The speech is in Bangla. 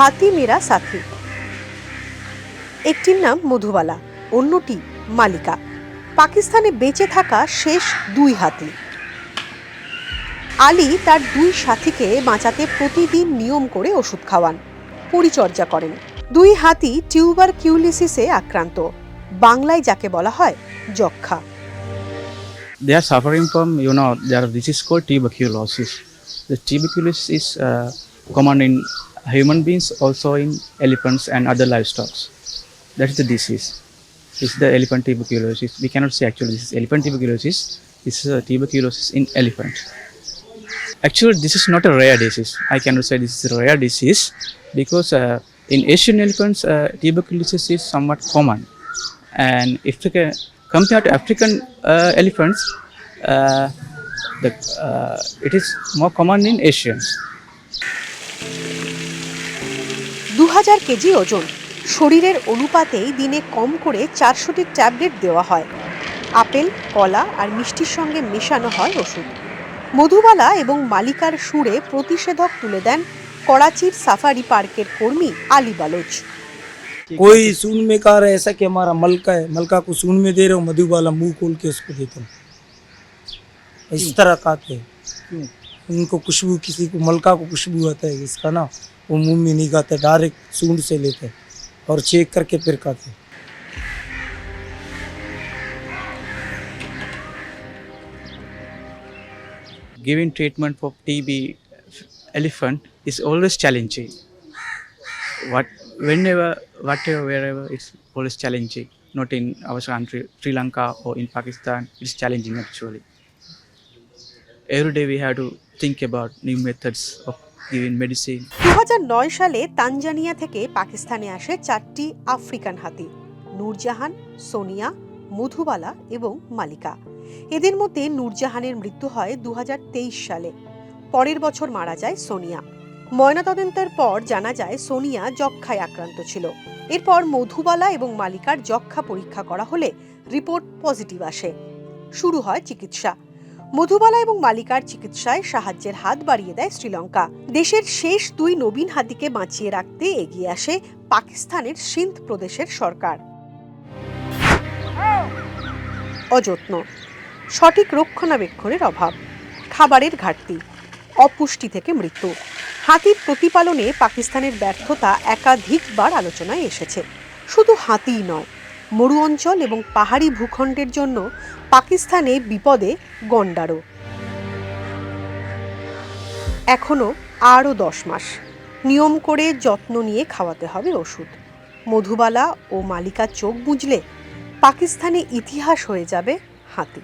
হাতি মেরা সাথী। একটির নাম মধুবালা অন্যটি মালিকা। পাকিস্তানে বেঁচে থাকা শেষ দুই হাতি। আলী তার দুই সাথীকে বাঁচাতে প্রতিদিন নিয়ম করে ওষুধ খাওয়ান পরিচর্যা করেন। দুই হাতি টিউবার কিউলিসিসে আক্রান্ত বাংলায় যাকে বলা হয় যক্ষা they are suffering from you know this is called tuberculosis. The tuberculosis is uh, common in human beings also in elephants and other livestock. That is the disease. It's the elephant tuberculosis. We cannot say actually this is elephant tuberculosis. This is a tuberculosis in elephant. Actually this is not a rare disease. I cannot say this is a rare disease because uh, in asian elephants uh, tuberculosis is somewhat common. And if we can compare to African uh, elephants, uh, the, uh, it is more common in Asians. হাজার কেজি ওজন শরীরের অনুপাতেই দিনে কম করে চারশোটি ট্যাবলেট দেওয়া হয় আপেল কলা আর মিষ্টির সঙ্গে মেশানো হয় ওষুধ মধুবালা এবং মালিকার সুরে প্রতিষেধক তুলে দেন করাচির সাফারি পার্কের কর্মী আলী বালোচ कोई सून में कहा रहा है ऐसा कि हमारा मलका है मलका को सून में दे रहे हो मधुबाला मुंह खोल के उसको देता हूँ इस तरह खाते हैं उनको खुशबू किसी को मलका को खुशबू आता है इसका ना वो मुँह में नहीं खाते डायरेक्ट सूंड से लेते और चेक करके फिर खाते Giving treatment for TB elephant is always challenging. What, whenever, whatever, wherever, it's always challenging. Not in our country, Sri Lanka or in Pakistan, it's challenging actually. Every day we have to think about new methods of giving medicine. দু হাজার নয় সালে তানজানিয়া থেকে পাকিস্তানে আসে চারটি আফ্রিকান হাতি, নূরজাহান, সোনিয়া, মধুবালা এবং মালিকা। এদের মধ্যে নূরজাহানের মৃত্যু হয় দু হাজার তেইশ সালে। পরের বছর মারা যায় সোনিয়া। ময়নাতদন্তের পর জানা যায় সোনিয়া যক্ষায় আক্রান্ত ছিল। এরপর মধুবালা এবং মালিকার যক্ষা পরীক্ষা করা হলে রিপোর্ট পজিটিভ আসে। শুরু হয় চিকিৎসা। মধুবালা এবং মালিকার চিকিৎসায় সাহায্যের হাত বাড়িয়ে দেয় শ্রীলঙ্কা। দেশের শেষ দুই নবীন হাতিকে বাঁচিয়ে রাখতে এগিয়ে আসে পাকিস্তানের সিন্ধ প্রদেশের সরকার। অযত্ন, সঠিক রক্ষণাবেক্ষণের অভাব, খাবারের ঘাটতি, অপুষ্টি থেকে মৃত্যু। হাতির প্রতিপালনে পাকিস্তানের ব্যর্থতা একাধিকবার আলোচনায় এসেছে। শুধু হাতিই নয় মরু অঞ্চল এবং পাহাড়ি ভূখণ্ডের জন্য পাকিস্তানে বিপদে গন্ডারও এখনও আরও দশ মাস। নিয়ম করে যত্ন নিয়ে খাওয়াতে হবে ওষুধ। মধুবালা ও মালিকা চোখ বুঝলে পাকিস্তানে ইতিহাস হয়ে যাবে হাতি।